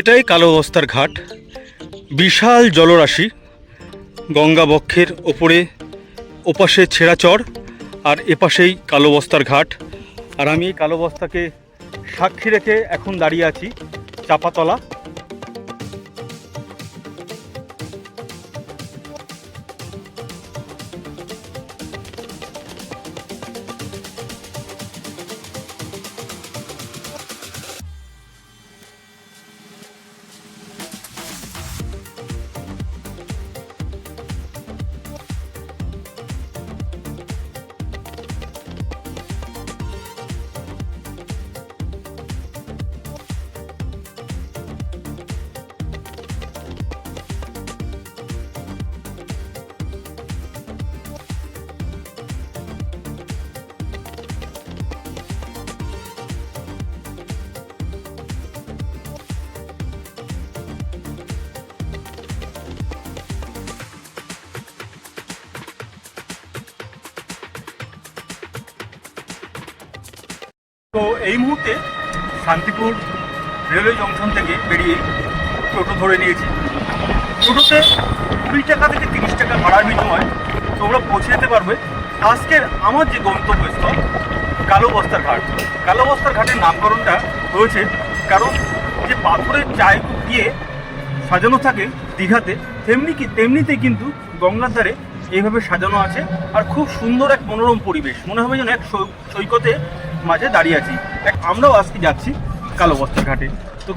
এটাই কালো অবস্থার ঘাট। বিশাল জলরাশি, গঙ্গা বক্ষের ওপরে, ওপাশে ছেঁড়াচর আর এপাশেই কালো বস্তার ঘাট। আর আমি এই কালো বস্তাকে সাক্ষী রেখে এখন দাঁড়িয়ে আছি চাপাতলা। তো এই মুহূর্তে শান্তিপুর রেলওয়ে জংশন থেকে বেরিয়ে টোটো ধরে নিয়েছি। টোটোতে কুড়ি টাকা থেকে তিরিশ টাকা ভাড়ার বিনিময়ে তোমরা পৌঁছে যেতে পারবে। আজকের আমার যে গন্তব্যস্থল কালো বস্তার ঘাট। কালো বস্তার ঘাটের নামকরণটা হয়েছে কারণ যে পাথরের চায় দিয়ে সাজানো থাকে দীঘাতে, তেমনি কি, তেমনিতে কিন্তু গঙ্গার ধারে এইভাবে সাজানো আছে। আর খুব সুন্দর এক মনোরম পরিবেশ। মনে হবে যেন এক সৈকতে মাঝে দাঁড়িয়ে আছি। আমরাও আজকে যাচ্ছি কালো বস্তার ঘাটে। তো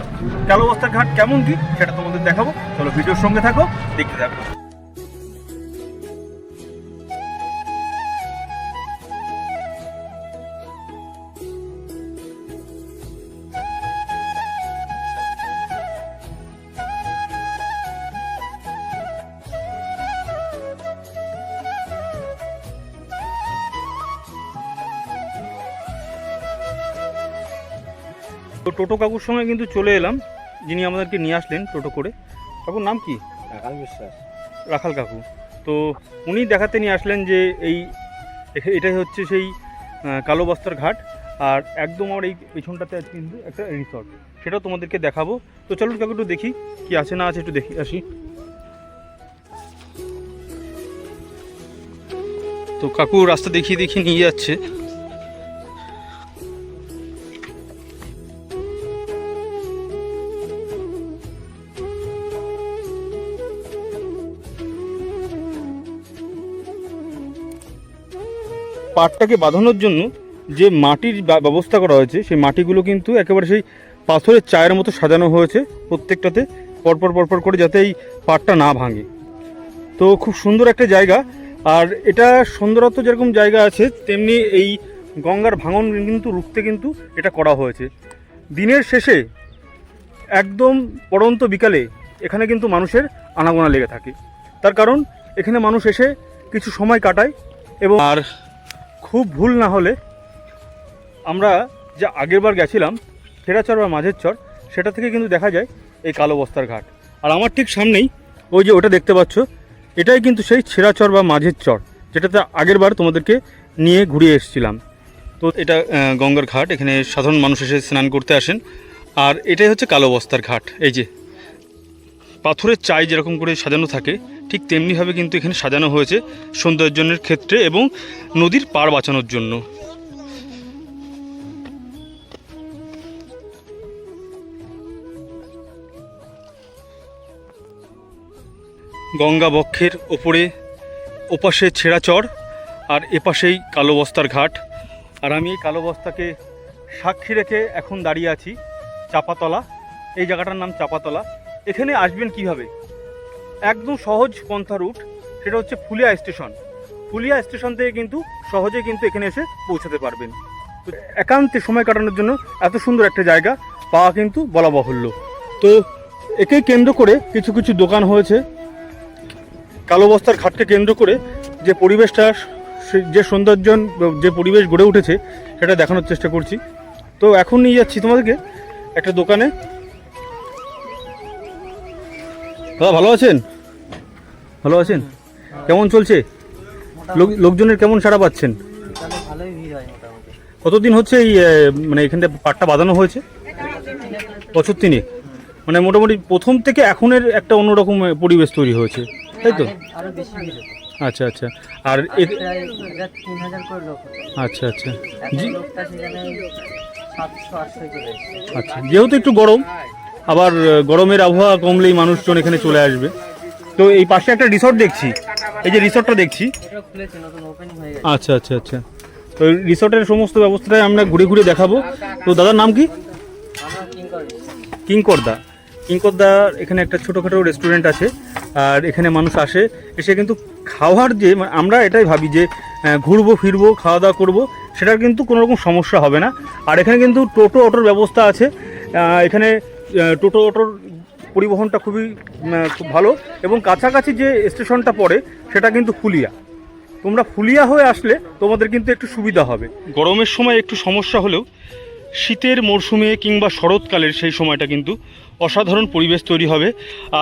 কালো বস্তার ঘাট কেমন কি সেটা তোমাদের দেখাবো। চলো ভিডিওর সঙ্গে থাকো, দেখতে থাকো। তো টোটো কাকুর সঙ্গে কিন্তু চলে এলাম। যিনি আমাদেরকে নিয়ে আসলেন টোটো করে। কাকুর নাম কি? রাখাল বিশ্বাস। রাখাল কাকু। তো উনি দেখাতে নিয়ে আসলেন যে এই এটাই হচ্ছে সেই কালো বস্তার ঘাট। আর একদম আমার এই পেছনটাতে আছে কিন্তু একটা রিসর্ট সেটাও তোমাদেরকে দেখাবো। তো চলুন কাকু একটু দেখি কি আছে না আছে একটু দেখি আসি। তো কাকু রাস্তা দেখিয়ে দেখিয়ে নিয়ে যাচ্ছে। পাটটাকে বাঁধানোর জন্য যে মাটির ব্যবস্থা করা হয়েছে, সেই মাটিগুলো কিন্তু একেবারে সেই পাথরের চায়ের মতো সাজানো হয়েছে প্রত্যেকটাতে, পরপর পরপর করে যাতে এই পাটটা না ভাঙে। তো খুব সুন্দর একটা জায়গা। আর এটা সুন্দরত্ব যেরকম জায়গা আছে, তেমনি এই গঙ্গার ভাঙন কিন্তু রুখতে কিন্তু এটা করা হয়েছে। দিনের শেষে, একদম পড়ন্ত বিকালে এখানে কিন্তু মানুষের আনাগোনা লেগে থাকে। তার কারণ, এখানে মানুষ এসে কিছু সময় কাটায় এবং আর খুব ভুল না হলে আমরা যে আগেরবার গেছিলাম খেরাচর বা মাঝের চর সেটা থেকে কিন্তু দেখা যায় এই কালো বস্তার ঘাট। আর আমার ঠিক সামনেই ওই যে ওটা দেখতে পাচ্ছ, এটাই কিন্তু সেই ছেঁড়াচর বা মাঝের চর যেটাতে আগেরবার তোমাদেরকে নিয়ে ঘুরিয়ে এসেছিলাম। তো এটা গঙ্গার ঘাট, এখানে সাধারণ মানুষ এসে স্নান করতে আসেন। আর এটাই হচ্ছে কালো বস্তার ঘাট, এই যে। পাথরের চাই যেরকম করে সাজানো থাকে, ঠিক তেমনিভাবে কিন্তু এখানে সাজানো হয়েছে সৌন্দর্যনের ক্ষেত্রে এবং নদীর পাড় বাঁচানোর জন্য। গঙ্গা বক্ষের ওপরে, ওপাশে ছেঁড়াচর আর এপাশেই কালো বস্তার ঘাট। আর আমি এই কালো বস্তাকে সাক্ষী রেখে এখন দাঁড়িয়ে আছি চাপাতলা। এই জায়গাটার নাম চাপাতলা। এখানে আসবেন কীভাবে? একদম সহজ পন্থা রুট, সেটা হচ্ছে ফুলিয়া স্টেশন। ফুলিয়া স্টেশন থেকে কিন্তু সহজে কিন্তু এখানে এসে পৌঁছাতে পারবেন। একান্তে সময় কাটানোর জন্য এত সুন্দর একটা জায়গা, পাওয়া কিন্তু বলা বাহুল্য। তো একেই কেন্দ্র করে কিছু কিছু দোকান হয়েছে। কালো বস্তার ঘাটকে কেন্দ্র করে যে পরিবেশটা যে সৌন্দর্য যে পরিবেশ গড়ে উঠেছে, সেটা দেখানোর চেষ্টা করছি। তো এখন নিয়ে যাচ্ছি তোমাদেরকে একটা দোকানে। দাদা ভালো আছেন? ভালো আছেন? কেমন চলছে? লোক লোকজনের কেমন সাড়া পাচ্ছেন? কতদিন হচ্ছে এই মানে এখান থেকে পাটটা বাঁধানো হয়েছে? বছর তিনে মানে মোটামুটি প্রথম থেকে এখনের একটা অন্যরকম পরিবেশ তৈরি হয়েছে। তাই তো? আচ্ছা আচ্ছা। আর আচ্ছা আচ্ছা। আচ্ছা। যেহেতু একটু গরম আবার গরমের আবহাওয়া কমলেই মানুষজন এখানে চলে আসবে। তো এই পাশে একটা রিসর্ট দেখছি। এই যে রিসর্টটা দেখছি। আচ্ছা আচ্ছা আচ্ছা। তো রিসর্টের সমস্ত ব্যবস্থাটাই আমরা ঘুরে ঘুরে দেখাবো। তো দাদার নাম কি? কিঙ্করদা। কিঙ্করদা, এখানে একটা ছোটোখাটো রেস্টুরেন্ট আছে। আর এখানে মানুষ আসে। এসে কিন্তু খাওয়ার যে মানে আমরা এটাই ভাবি যে ঘুরবো, ফিরবো খাওয়া দাওয়া করব, সেটার কিন্তু কোনো রকম সমস্যা হবে না। আর এখানে কিন্তু টোটো অটোর ব্যবস্থা আছে। এখানে টোটো অটোর পরিবহনটা খুবই খুব ভালো এবং কাছাকাছি যে স্টেশনটা পড়ে সেটা কিন্তু ফুলিয়া। তোমরা ফুলিয়া হয়ে আসলে তোমাদের কিন্তু একটু সুবিধা হবে। গরমের সময় একটু সমস্যা হলেও শীতের মরশুমে কিংবা শরৎকালের সেই সময়টা কিন্তু অসাধারণ পরিবেশ তৈরি হবে।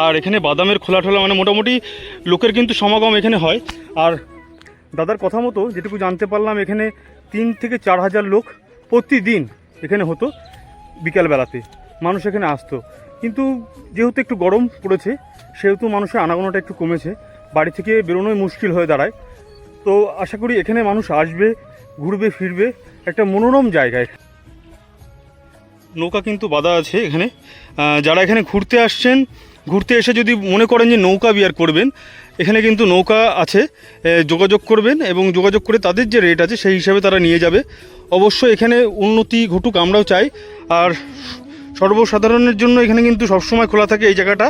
আর এখানে বাদামের খোলা ঠোলা মানে মোটামুটি লোকের কিন্তু সমাগম এখানে হয়। আর দাদার কথা মতো যেটুকু জানতে পারলাম, এখানে তিন থেকে চার হাজার লোক প্রতিদিন এখানে হতো বিকালবেলাতে। মানুষ এখানে আসতো। কিন্তু যেহেতু একটু গরম পড়েছে, সেহেতু মানুষের আনাগোনাটা একটু কমেছে। বাড়ি থেকে বেরোনোই মুশকিল হয়ে দাঁড়ায়। তো আশা করি এখানে মানুষ আসবে, ঘুরবে, ফিরবে, একটা মনোরম জায়গায়। নৌকা কিন্তু বাধা আছে এখানে। যারা এখানে ঘুরতে আসছেন, ঘুরতে এসে যদি মনে করেন যে নৌকা বিয়ার করবেন, এখানে কিন্তু নৌকা আছে যোগাযোগ করবেন এবং যোগাযোগ করে তাদের যে রেট আছে সেই হিসাবে তারা নিয়ে যাবে। অবশ্যই এখানে উন্নতি ঘটুক আমরাও চাই। আর সর্বসাধারণের জন্য এখানে কিন্তু সবসময় খোলা থাকে এই জায়গাটা।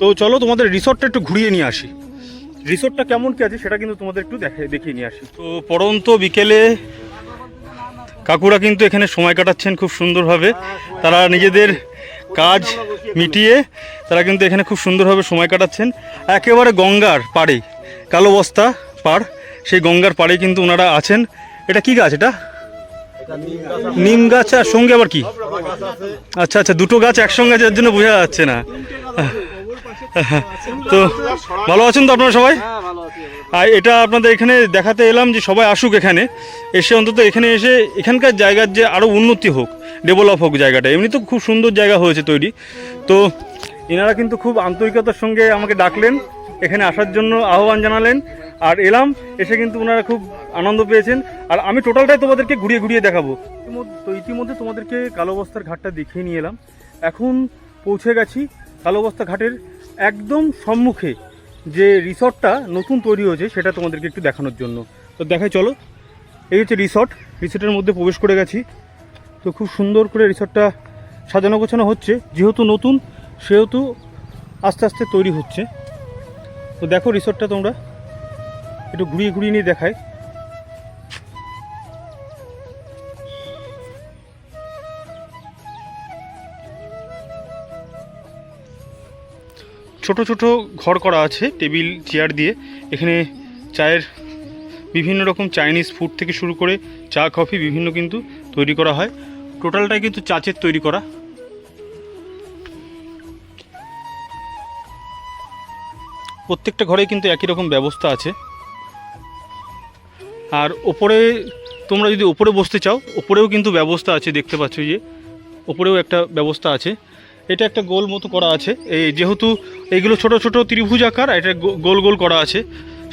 তো চলো তোমাদের রিসর্টটা একটু ঘুরিয়ে নিয়ে আসি। রিসোর্টটা কেমন কি আছে সেটা কিন্তু তোমাদের একটু দেখে, দেখিয়ে নিয়ে আসি। তো পরন্ত বিকেলে কাকুরা কিন্তু এখানে সময় কাটাচ্ছেন খুব সুন্দরভাবে। তারা নিজেদের কাজ মিটিয়ে তারা কিন্তু এখানে খুব সুন্দরভাবে সময় কাটাচ্ছেন। একেবারে গঙ্গার পাড়ে, কালো বস্তা পাড়, সেই গঙ্গার পাড়ে কিন্তু ওনারা আছেন। এটা কি গাছ এটা? নিম গাছ আর সঙ্গে আবার কি? আচ্ছা আচ্ছা দুটো গাছ একসঙ্গে যার জন্য বোঝা যাচ্ছে না। তো ভালো আছেন তো আপনারা সবাই? হ্যাঁ আর এটা আপনাদের এখানে দেখাতে এলাম যে সবাই আসুক এখানে। এসে অন্তত এখানে এসে এখানকার জায়গার যে আরও উন্নতি হোক ডেভেলপ হোক জায়গাটা। এমনি তো খুব সুন্দর জায়গা হয়েছে তৈরি। তো এনারা কিন্তু খুব আন্তরিকতার সঙ্গে আমাকে ডাকলেন। এখানে আসার জন্য আহ্বান জানালেন। আর এলাম, এসে কিন্তু ওনারা খুব আনন্দ পেয়েছেন। আর আমি টোটালটাই তোমাদেরকে ঘুরিয়ে ঘুরিয়ে দেখাবো। তো ইতিমধ্যে তোমাদেরকে কালো বস্তার ঘাটটা দেখিয়ে নিয়ে এলাম। এখন পৌঁছে গেছি কালো বস্তা ঘাটের একদম সম্মুখে যে রিসর্টটা নতুন তৈরি হয়েছে, সেটা তোমাদেরকে একটু দেখানোর জন্য। তো দেখাই, চলো। এই হচ্ছে রিসর্ট। রিসর্টের মধ্যে প্রবেশ করে গেছি। তো খুব সুন্দর করে রিসর্টটা সাজানো গোছানো হচ্ছে। যেহেতু নতুন, সেহেতু আস্তে আস্তে তৈরি হচ্ছে। তো দেখো রিসোর্টটা তোমরা। একটু ঘুরিয়ে ঘুরিয়ে নিয়ে দেখায় ছোট ছোট ঘর করা আছে, টেবিল, চেয়ার দিয়ে। এখানে চায়ের বিভিন্ন রকম চাইনিজ ফুড থেকে শুরু করে চা, কফি, বিভিন্ন কিন্তু তৈরি করা হয়। টোটালটাই কিন্তু চাচের তৈরি করা। প্রত্যেকটা ঘরে কিন্তু একই রকম ব্যবস্থা আছে। আর ওপরে তোমরা যদি ওপরে বসতে চাও, ওপরেও কিন্তু ব্যবস্থা আছে দেখতে পাচ্ছ যে, ওপরেও একটা ব্যবস্থা আছে। এটা একটা গোল মতো করা আছে। এই যেহেতু এইগুলো ছোট ছোট ত্রিভুজ আকার, এটা গোল গোল করা আছে।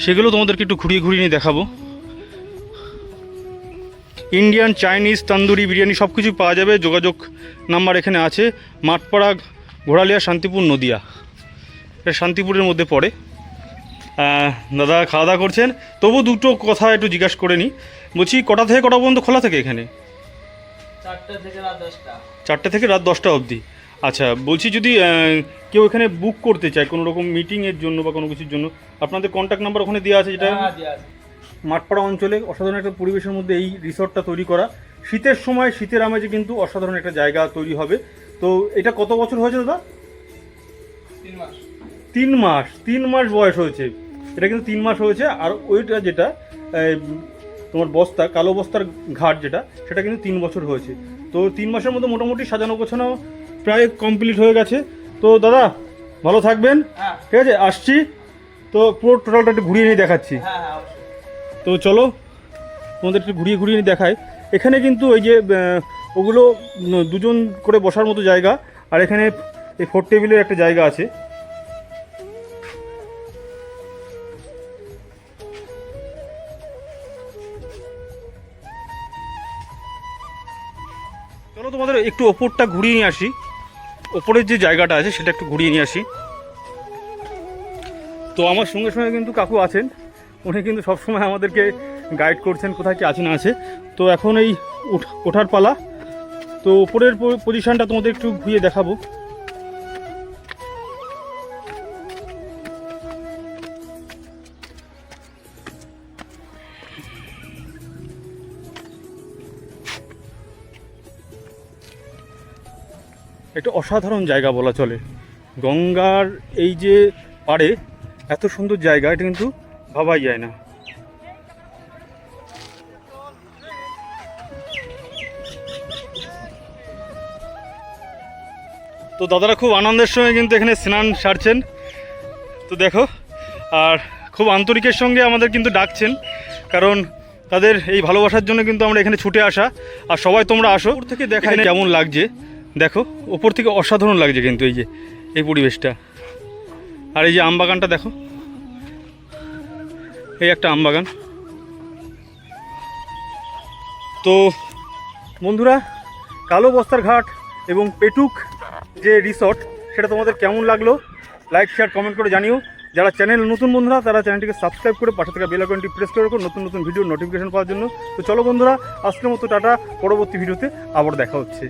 সেগুলো তোমাদেরকে একটু ঘুরিয়ে ঘুরিয়ে নিয়ে দেখাবো। ইন্ডিয়ান, চাইনিজ, তান্দুরি, বিরিয়ানি সব কিছু পাওয়া যাবে। যোগাযোগ নাম্বার এখানে আছে। মাঠপাড়া, ঘোড়ালিয়া, শান্তিপুর, নদিয়া। এটা শান্তিপুরের মধ্যে পড়ে। দাদা খাওয়া দাওয়া করছেন। তবু দুটো কথা একটু জিজ্ঞাসা করে নিই বলছি কটা থেকে কটা পর্যন্ত খোলা থাকে এখানে? চারটা থেকে রাত দশটা। অবধি। আচ্ছা বলছি যদি কেউ এখানে বুক করতে চায় কোনো রকম মিটিংয়ের জন্য বা কোনো কিছুর জন্য আপনাদের কন্ট্যাক্ট নাম্বার ওখানে দেওয়া আছে যেটা? মাঠপাড়া অঞ্চলে অসাধারণ একটা পরিবেশের মধ্যে এই রিসর্টটা তৈরি করা। শীতের সময় শীতের আমেজে কিন্তু অসাধারণ একটা জায়গা তৈরি হবে। তো এটা কত বছর হয়েছে দাদা? তিন মাস তিন মাস বয়স হয়েছে। এটা কিন্তু তিন মাস হয়েছে আর ওইটা যেটা তোমার বস্তা কালো বস্তার ঘাট যেটা সেটা কিন্তু তিন বছর হয়েছে। তো তিন মাসের মধ্যে মোটামুটি সাজানো গোছানো প্রায় কমপ্লিট হয়ে গেছে। তো দাদা ভালো থাকবেন। হ্যাঁ। ঠিক আছে আসছি। তো পুরো টোটালটা একটু ঘুরিয়ে নিয়ে দেখাচ্ছি। হ্যাঁ হ্যাঁ তো চলো তোমাদের একটু ঘুরিয়ে ঘুরিয়ে নিয়ে দেখায় এখানে কিন্তু ওই যে ওগুলো দুজন করে বসার মতো জায়গা আর এখানে এই ফোর টেবিলের একটা জায়গা আছে। একটু ওপরটা ঘুরিয়ে নিয়ে আসি। ওপরের যে জায়গাটা আছে, সেটা একটু ঘুরিয়ে নিয়ে আসি। তো আমার সঙ্গে সঙ্গে কিন্তু কাকু আছেন। উনি কিন্তু সবসময় আমাদেরকে গাইড করছেন কোথায় কি আছে না আছে। তো এখন এই ওঠার পালা। তো ওপরের পজিশানটা তোমাদের একটু ঘুরিয়ে দেখাবো। অসাধারণ জায়গা বলা চলে। গঙ্গার এই যে পাড়ে এত সুন্দর জায়গা এটা কিন্তু ভাবাই যায় না। তো দাদারা খুব আনন্দের সঙ্গে কিন্তু এখানে স্নান সারছেন। তো দেখো আর খুব আন্তরিকের সঙ্গে আমাদের কিন্তু ডাকছেন কারণ তাদের এই ভালোবাসার জন্য কিন্তু আমরা এখানে ছুটে আসা। আর সবাই তোমরা আসো। থেকে দেখায় কেমন লাগছে? দেখো, ওপর থেকে অসাধারণ লাগছে কিন্তু এই যে, এই পরিবেশটা। আর এই যে আম বাগানটা দেখো, এই একটা আম বাগান। তো বন্ধুরা, কালো বস্তার ঘাট এবং পেটুক যে রিসর্ট সেটা তোমাদের কেমন লাগল? লাইক শেয়ার কমেন্ট করে জানিও। যারা চ্যানেল নতুন বন্ধুরা, তারা চ্যানেলটিকে সাবস্ক্রাইব করে পাশে থাকা বেল আইকনটি প্রেস করে রাখো নতুন নতুন ভিডিও নোটিফিকেশন পাওয়ার জন্য। তো চলো বন্ধুরা, আজকের মতো টাটা, পরবর্তী ভিডিওতে আবার দেখা হচ্ছে।